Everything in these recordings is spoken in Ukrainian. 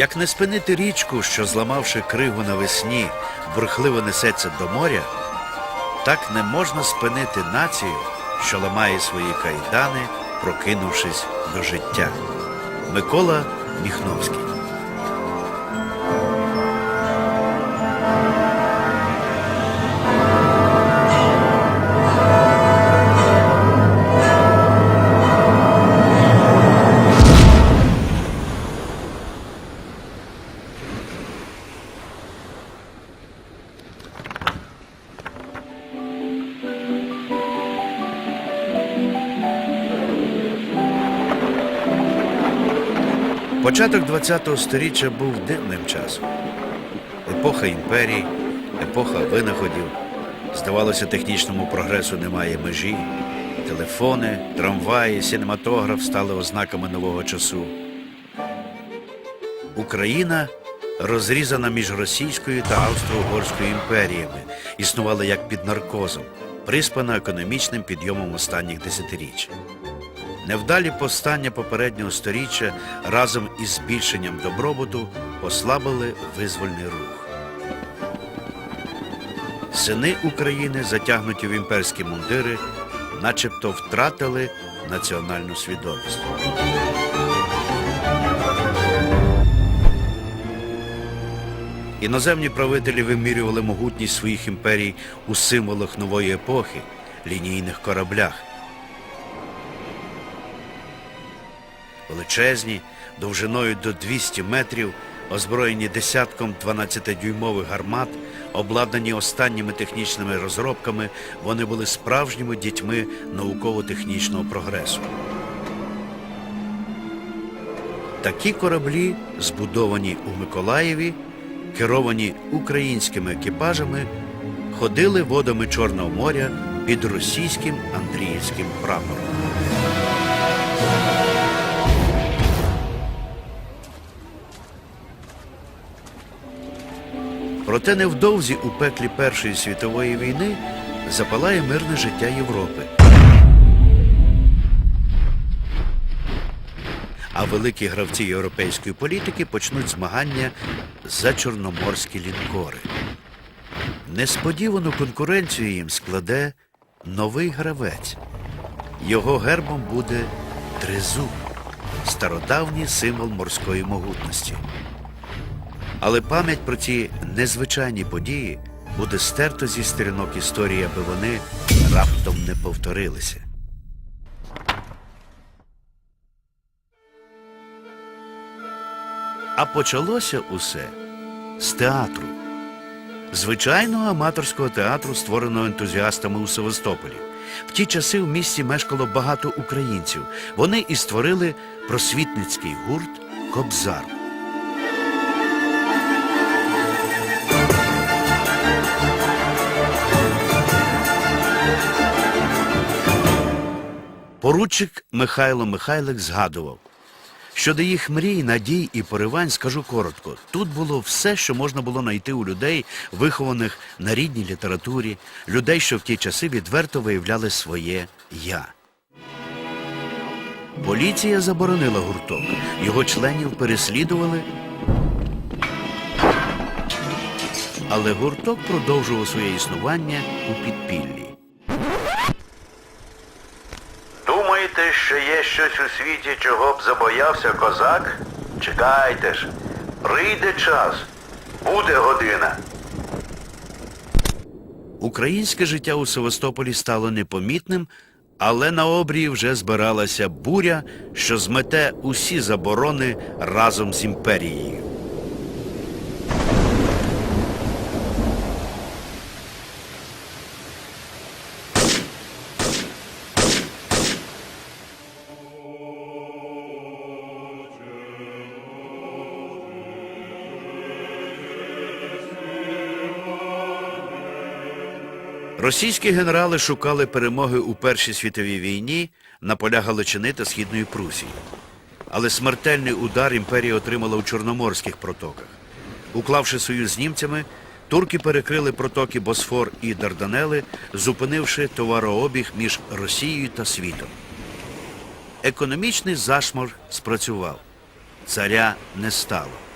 Як не спинити річку, що, зламавши кригу навесні, бурхливо несеться до моря, так не можна спинити націю, що ламає свої кайдани, прокинувшись до життя. Микола Міхновський Початок ХХ століття був дивним часом. Епоха імперій, епоха винаходів. Здавалося, технічному прогресу немає межі. Телефони, трамваї, синематограф стали ознаками нового часу. Україна розрізана між Російською та Австро-Угорською імперіями, існувала як під наркозом, приспана економічним підйомом останніх десятиріч. Невдалі повстання попереднього сторіччя разом із збільшенням добробуту послабили визвольний рух. Сини України, затягнуті в імперські мундири, начебто втратили національну свідомість. Іноземні правителі вимірювали могутність своїх імперій у символах нової епохи, лінійних кораблях. Величезні, довжиною до 200 метрів, озброєні десятком 12-дюймових гармат, обладнані останніми технічними розробками, вони були справжніми дітьми науково-технічного прогресу. Такі кораблі, збудовані у Миколаєві, керовані українськими екіпажами, ходили водами Чорного моря під російським Андріївським прапором. Проте невдовзі у пеклі Першої світової війни запалає мирне життя Європи. А великі гравці європейської політики почнуть змагання за чорноморські лінкори. Несподівану конкуренцію їм складе новий гравець. Його гербом буде тризуб, стародавній символ морської могутності. Але пам'ять про ці незвичайні події буде стерто зі сторінок історії, аби вони раптом не повторилися. А почалося усе з театру. Звичайного аматорського театру, створеного ентузіастами у Севастополі. В ті часи в місті мешкало багато українців. Вони і створили просвітницький гурт Кобзар. Поручик Михайло Михайлик згадував, щодо їх мрій, надій і поривань скажу коротко. Тут було все, що можна було знайти у людей, вихованих на рідній літературі, людей, що в ті часи відверто виявляли своє я. Поліція заборонила гурток. Його членів переслідували. Але гурток продовжував своє існування у підпіллі. Думаєте, що є щось у світі, чого б забоявся козак? Чекайте ж, прийде час, буде година. Українське життя у Севастополі стало непомітним, але на обрії вже збиралася буря, що змете усі заборони разом з імперією. Російські генерали шукали перемоги у Першій світовій війні на полях Галичини та Східної Прусії. Але смертельний удар імперія отримала у Чорноморських протоках. Уклавши союз з німцями, турки перекрили протоки Босфор і Дарданели, зупинивши товарообіг між Росією та світом. Економічний зашмор спрацював. Царя не стало.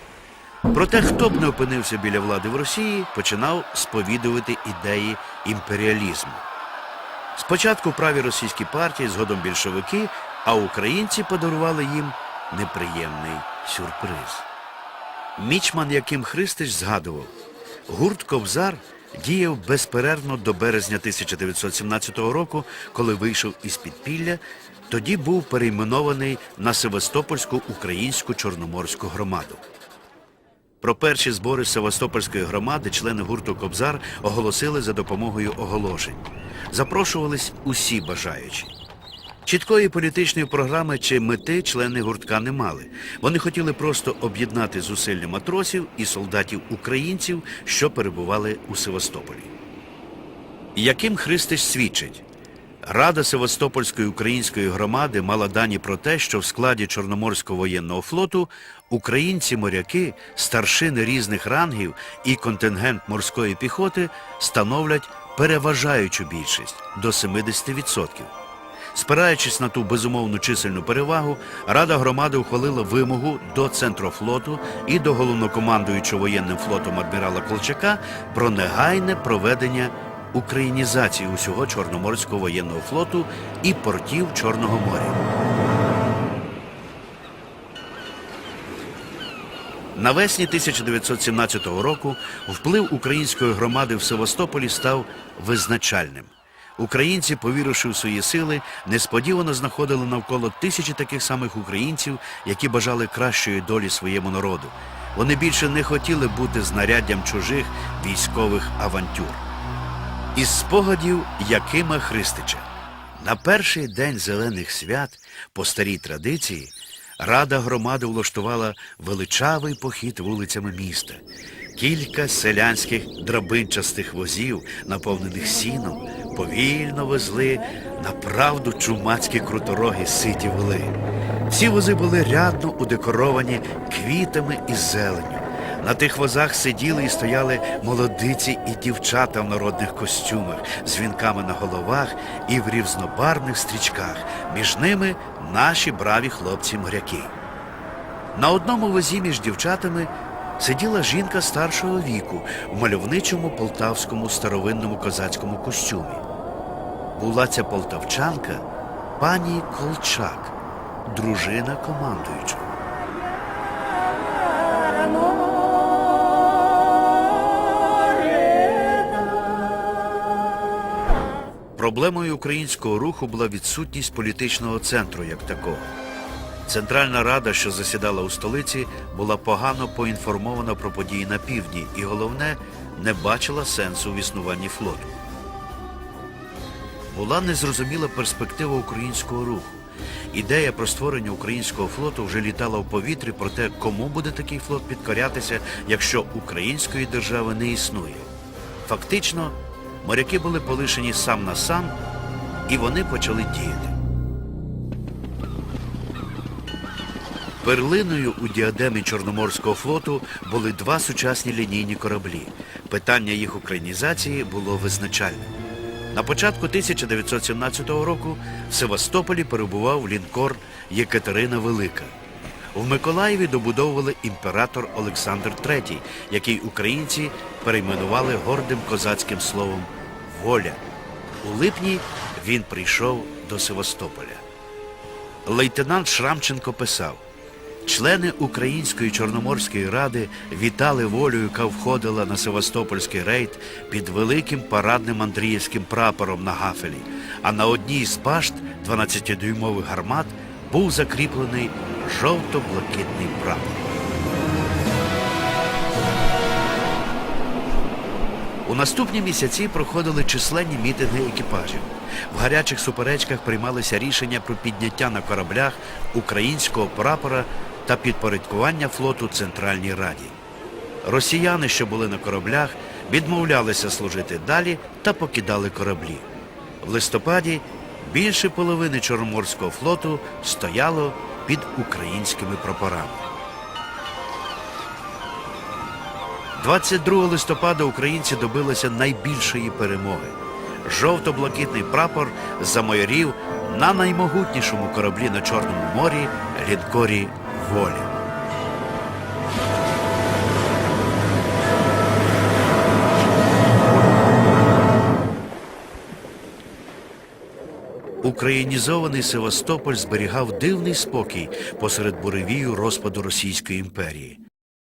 Проте, хто б не опинився біля влади в Росії, починав сповідувати ідеї імперіалізму. Спочатку праві російські партії, згодом більшовики, а українці подарували їм неприємний сюрприз. Мічман Яким Христич згадував, гурт Кобзар діяв безперервно до березня 1917 року, коли вийшов із підпілля, тоді був перейменований на Севастопольську українську чорноморську громаду. Про перші збори Севастопольської громади члени гурту Кобзар оголосили за допомогою оголошень. Запрошувались усі бажаючі. Чіткої політичної програми чи мети члени гуртка не мали. Вони хотіли просто об'єднати зусилля матросів і солдатів українців, що перебували у Севастополі. Яким Христич свідчить, Рада Севастопольської української громади мала дані про те, що в складі Чорноморського воєнного флоту українці-моряки, старшини різних рангів і контингент морської піхоти становлять переважаючу більшість до 70%. Спираючись на ту безумовну чисельну перевагу, Рада громади ухвалила вимогу до Центрофлоту і до головнокомандуючого воєнним флотом адмірала Колчака про негайне проведення українізації усього Чорноморського воєнного флоту і портів Чорного моря. Навесні 1917 року вплив української громади в Севастополі став визначальним. Українці, повіривши в свої сили, несподівано знаходили навколо тисячі таких самих українців, які бажали кращої долі своєму народу. Вони більше не хотіли бути знаряддям чужих військових авантюр. Із спогадів Якима Христича. На перший день зелених свят, по старій традиції, Рада громади влаштувала величавий похід вулицями міста. Кілька селянських драбинчастих возів, наповнених сіном, повільно везли на правду чумацькі крутороги ситі воли. Ці вози були рядно удекоровані квітами і зеленню. На тих возах сиділи і стояли молодиці і дівчата в народних костюмах з вінками на головах і в різнобарвних стрічках. Між ними наші браві хлопці-моряки. На одному возі між дівчатами сиділа жінка старшого віку в мальовничому полтавському старовинному козацькому костюмі. Була ця полтавчанка пані Колчак, дружина командуючого. Проблемою українського руху була відсутність політичного центру як такого. Центральна рада, що засідала у столиці, була погано поінформована про події на півдні і, головне, не бачила сенсу в існуванні флоту. Була незрозуміла перспектива українського руху. Ідея про створення українського флоту вже літала в повітрі про те, кому буде такий флот підкорятися, якщо української держави не існує. Фактично, моряки були полишені сам на сам, і вони почали діяти. Перлиною у діадемі Чорноморського флоту були два сучасні лінійні кораблі. Питання їх українізації було визначальним. На початку 1917 року в Севастополі перебував лінкор Єкатерина Велика. В Миколаєві добудовували імператор Олександр III, який українці перейменували гордим козацьким словом воля. У липні він прийшов до Севастополя. Лейтенант Шрамченко писав, члени Української Чорноморської ради вітали волю, яка входила на Севастопольський рейд під великим парадним Андріївським прапором на гафелі, а на одній з башт 12-дюймових гармат був закріплений жовто-блакитний прапор. У наступні місяці проходили численні мітинги екіпажів. В гарячих суперечках приймалися рішення про підняття на кораблях українського прапора та підпорядкування флоту Центральній Раді. Росіяни, що були на кораблях, відмовлялися служити далі та покидали кораблі. В листопаді більше половини Чорноморського флоту стояло під українськими прапорами. 22 листопада українці добилися найбільшої перемоги. Жовто-блакитний прапор замайорів на наймогутнішому кораблі на Чорному морі лінкорі Воля. Українізований Севастополь зберігав дивний спокій посеред буревію розпаду Російської імперії.